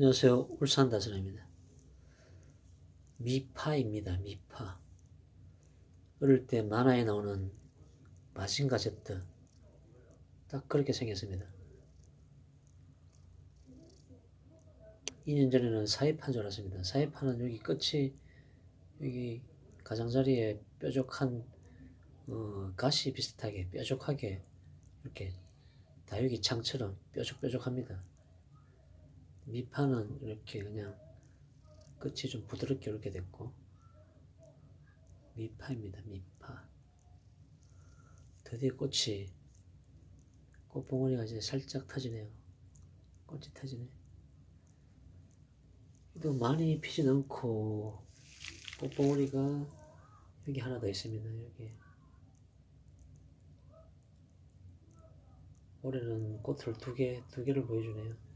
안녕하세요. 울산 다스라입니다. 미파입니다. 미파. 어릴 때 만화에 나오는 마징가 제트. 딱 그렇게 생겼습니다. 2년 전에는 사이판 줄 알았습니다. 사이판은 여기 끝이 여기 가장자리에 뾰족한 어, 가시 비슷하게 뾰족하게 이렇게 다육이 창처럼 뾰족뾰족합니다. 미파는 이렇게 그냥 끝이 좀 부드럽게 이렇게 됐고 미파입니다. 미파. 드디어 꽃이 꽃봉오리가 이제 살짝 터지네요. 꽃이 터지네. 또 많이 피진 않고 꽃봉오리가 여기 하나 더 있습니다. 여기 올해는 꽃을 두 개, 두 개를 보여주네요.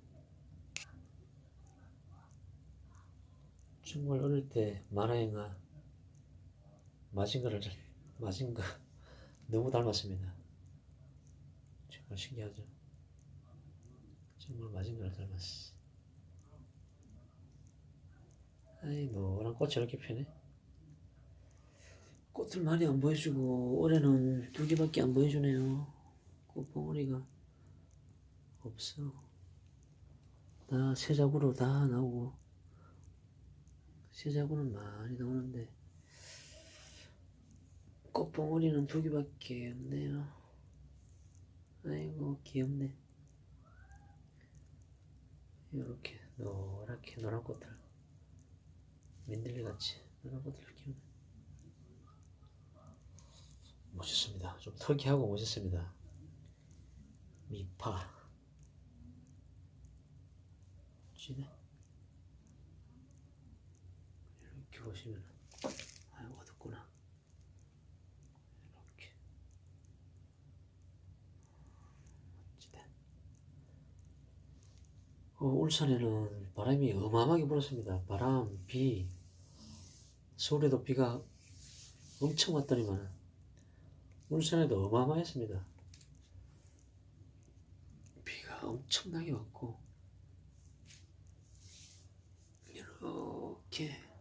정말 어릴 때 만화영화 마징가를 잘- 마징가 너무 닮았습니다. 정말 신기하죠. 정말 마징가를 닮았어. 아이 노란 꽃이 이렇게 피네. 꽃을 많이 안 보여주고 올해는 두 개밖에 안 보여주네요. 꽃봉오리가 없어. 다 세작으로 다 나오고 세작으로는 많이 나오는데 꽃봉오리는 두 개밖에 없네요. 아이고 귀엽네. 이렇게 노랗게 노란 꽃들 민들레 같이 노란 꽃들 키우네. 멋있습니다. 좀 특이하고 멋있습니다. 미파 지네 이렇게 보시면 아유 어둡구나. 이렇게. 멋지다 어, 울산에는 바람이 어마어마하게 불었습니다. 바람, 비 서울에도 비가 엄청 왔더니만 울산에도 어마어마했습니다. 비가 엄청나게 왔고 이렇게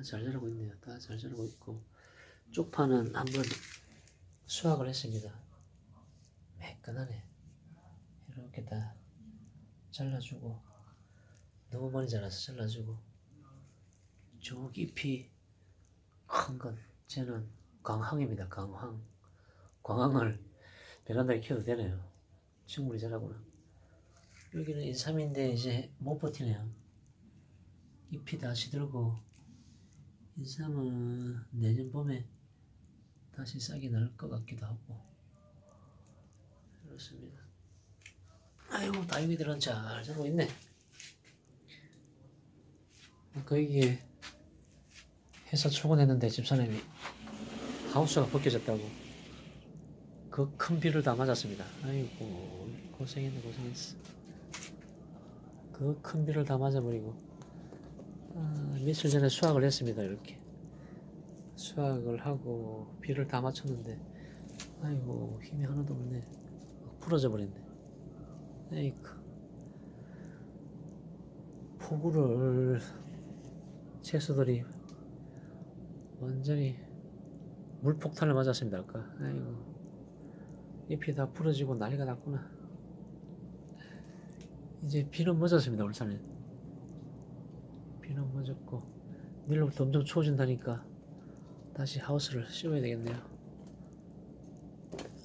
다 잘 자라고 있네요. 다 잘 자라고 있고 쪽파는 한번 수확을 했습니다. 매끈하네. 이렇게 다 잘라주고 너무 많이 자라서 잘라주고 저 잎이 큰 건 쟤는 광황입니다. 광황. 광황을 베란다에 키워도 되네요. 충분히 자라구나. 여기는 인삼인데 이제 못 버티네요. 잎이 다 시들고 인삼은 내년 봄에 다시 싹이 날것 같기도 하고 그렇습니다. 아이고 다육이들은 잘 자라고 있네. 여기에 회사 출근했는데 집사람이 하우스가 벗겨졌다고 그 큰 비를 다 맞았습니다. 아이고 고생했네 고생했어. 그 큰 비를 다 맞아버리고 아, 며칠 전에 수확을 했습니다. 이렇게 수확을 하고 비를 다 맞췄는데 아이고 힘이 하나도 없네. 막 부러져 버렸네. 에이크 폭우를 채소들이 완전히 물폭탄을 맞았습니다. 아까 아이고 잎이 다 부러지고 난리가 났구나. 이제 비는 멎었습니다. 울산에. 비는 멎었고 내일부터 엄청 추워진다니까 다시 하우스를 씌워야 되겠네요.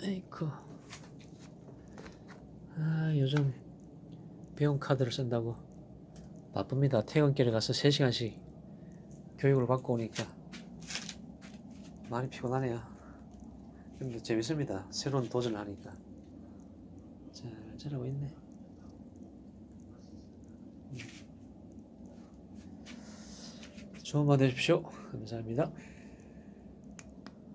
에이쿠. 아 요즘 배움 카드를 쓴다고 바쁩니다. 퇴근길에 가서 3시간씩 교육을 받고 오니까 많이 피곤하네요. 근데 재밌습니다. 새로운 도전을 하니까. 잘 자라고 있네. 밤 되십시오. 감사합니다.